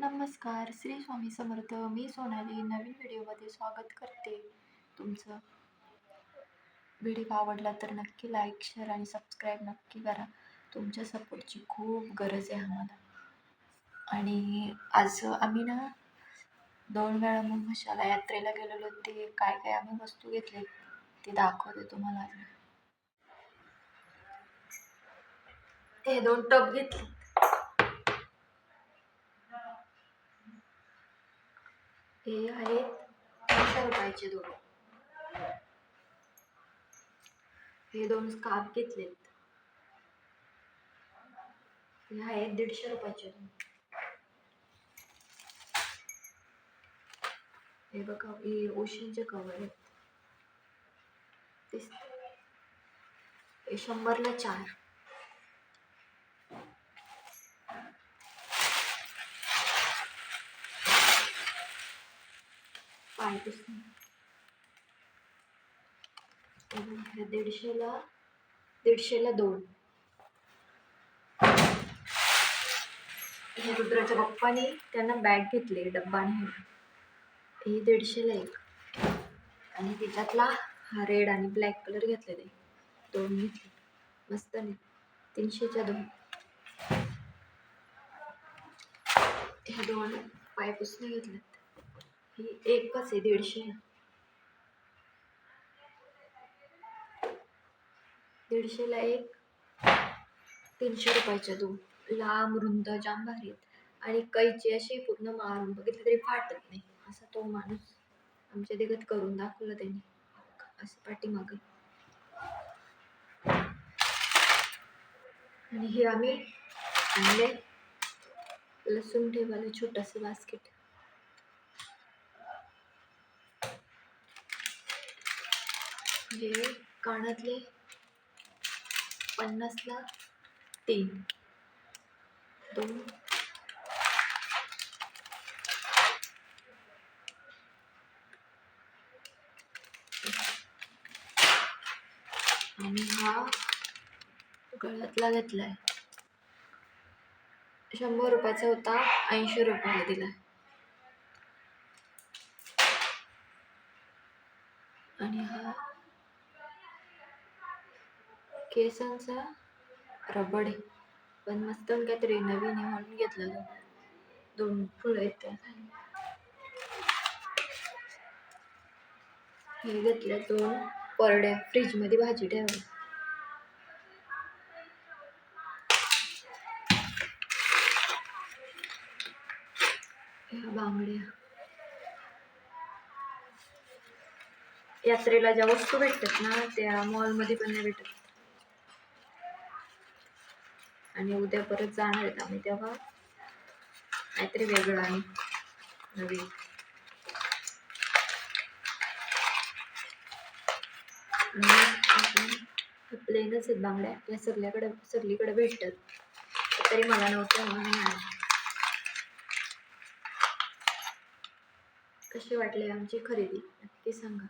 नमस्कार श्री स्वामी समर्थ. मी सोनाली. नवीन व्हिडिओमध्ये स्वागत करते तुमचं. व्हिडिओ आवडला तर नक्की लाईक शेअर आणि सबस्क्राईब नक्की करा. तुमच्या सपोर्टची खूप गरज आहे आम्हाला. आणि आज आम्ही ना दोन वेळा मग मशाला यात्रेला गेलेलो ते काय काय आम्ही वस्तू घेतले ते दाखवते तुम्हाला हे दोन टब घेतले. हे आहेत पाचशे रुपयाचे दोन. हे दोन स्कार्फ घेतलेत. हे आहेत दीडशे रुपयाचे दोन. हे बघा हे ओशनचे कवर आहेत. हे शंभरला चार. पायपुसणी दीडशेला दीडशेला दोन. हे रुद्राच्या पप्पाने त्यांना बॅग घेतली डब्बा नाही हे. दीडशेला एक. आणि त्याच्यातला हा रेड आणि ब्लॅक कलर घेतलेले दोन घेतले. मस्त नाही तीनशेच्या दोन. ह्या दोन पायपुसणे घेतल्यात ही एकच आहे दीडशे. दीडशेला एक तीनशे रुपयाच्या दोन. लांब रुंद जाम भारी आहेत. आणि कैची अशी पूर्ण मारून बघितलं तरी फाटत नाही. असा तो माणूस आमच्या दिगत करून दाखवलं त्यांनी. असं पाठीमागे. आणि हे आम्ही आणले लसूण ठेवायला छोटंसं बास्केट. हे कानातले पन्नासला तीन. दोन. आणि हा गळ्यातला घेतलाय. शंभर रुपयाचा होता ऐंशी रुपयाला दिला आणि हा केसांचा रबड आहे. पण मस्त काहीतरी नवीन आहे म्हणून घेतलं दोन फुलं आहेत त्या हे घेतलं दोन परड्या. फ्रीजमध्ये भाजी ठेवा ह्या बांगड्या. यात्रेला ज्या वस्तू भेटतात ना त्या मॉलमध्ये पण नाही भेटत. आणि उद्या परत जाणार आहेत आम्ही तेव्हा. काहीतरी वेगळं आणि नवीन. प्लेनच आहेत बांगड्या. या सगळ्याकडे सगळीकडे भेटतात. तरी मला नव्हतं म्हणून कशी वाटली आमची खरेदी? नक्की सांगा.